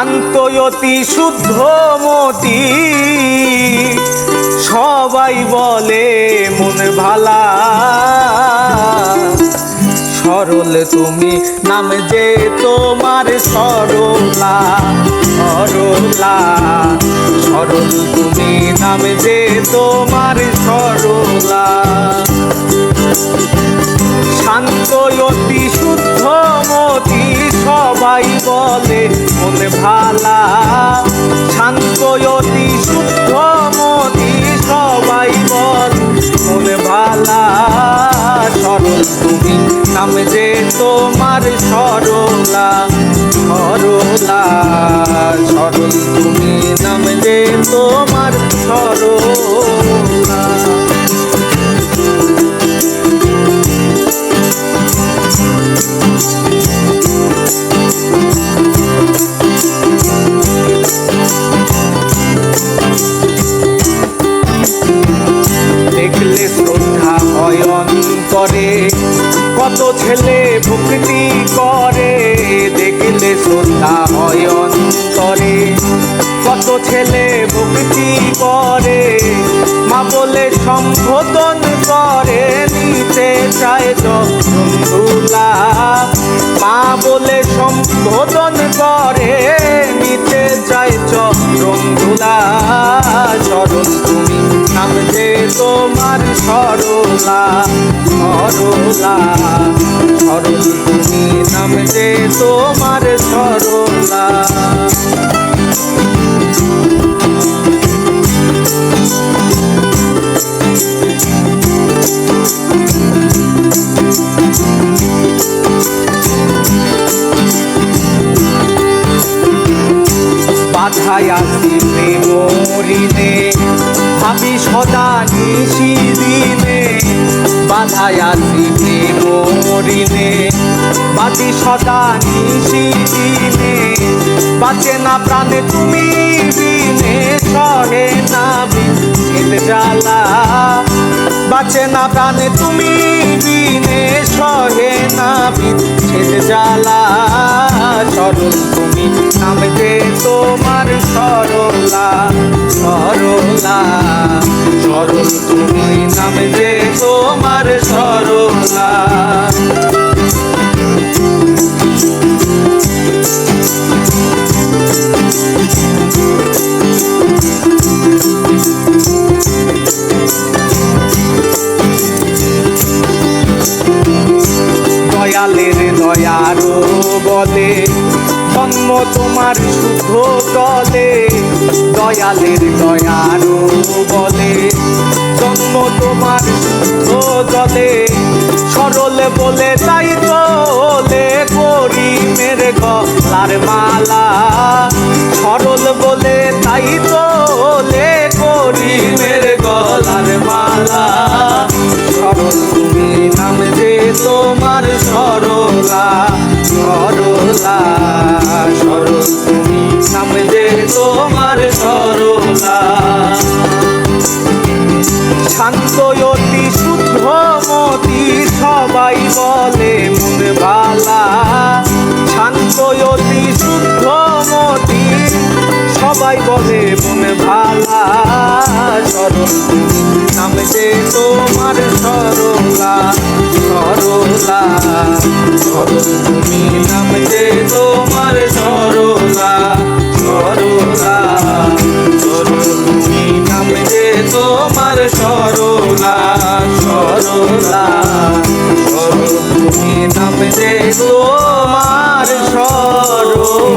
শান্তয়তি শুদ্ধ মতি। সবাই বলে, মন ভালা। সরল তুমি নাম যে তোমার সরলা সরলা সরল তুমি নাম যে তোমার সরলা। শান্ত অতি শুদ্ধ মতি সবাই বলে, মনে ভালা। শান্ত অতি, শুদ্ধ মতি সবাই বল, মনে ভালা। সরল তুমি নাম যে তোমার সরলা সরলা। সরল তুমি নাম যে তোমার সরলা। ছেলে ভক্তি করে, দেখলে শ্রদ্ধা হয় অন্তরে। কত ছেলে ভক্তি করে, মা বলে সম্বোধন করে, নিতে চায় বন্ধুলা মা বলে সম্বোধন করে, নিতে চায় চন্দ্রলা চরণ তুমি নাম তোমার সরলা সরলা সরল তুমি নাম যে তোমার সরলা। আসি প্রেমরিনে ভাবি সদা নিশিদিনে বাধায় আসি প্রেমরিনে বাদি সদা নিশিদিনে বাঁচে না প্রাণে তুমি, বিনে সহে না বিচ্ছেদ জ্বালা। বাঁচে না প্রাণে তুমি, বিনে সহে না বিচ্ছেদ জ্বালা। সরল তুমি নামতে তোমার সরলা সরল তুমি নাম যে জন্ম তোমার শুদ্ধ তলে দয়ালের দয়ারও বলে। জন্ম তোমার শুদ্ধ জলে সরল বলে তাই তোলে করি মেরে গলার মালা। সরল বলে তাই তোলে করি মেরে গলার মালা। সরল তুমি নাম যে তোমার সরলা সরলা। সরল তুমি যে তোমার শান্ত অতি শুদ্ধ সবাই বলে মন ভালা। শান্ত অতি শুদ্ধ সবাই বলে মন ভালা। সরল নাম যে তোমার সরলা সরলা। সরো তুমি তোমার সরলা। সরলা সরো তুমি তোমার সরলা। সরলা সরো তুমি নামতে তোমার সরলা।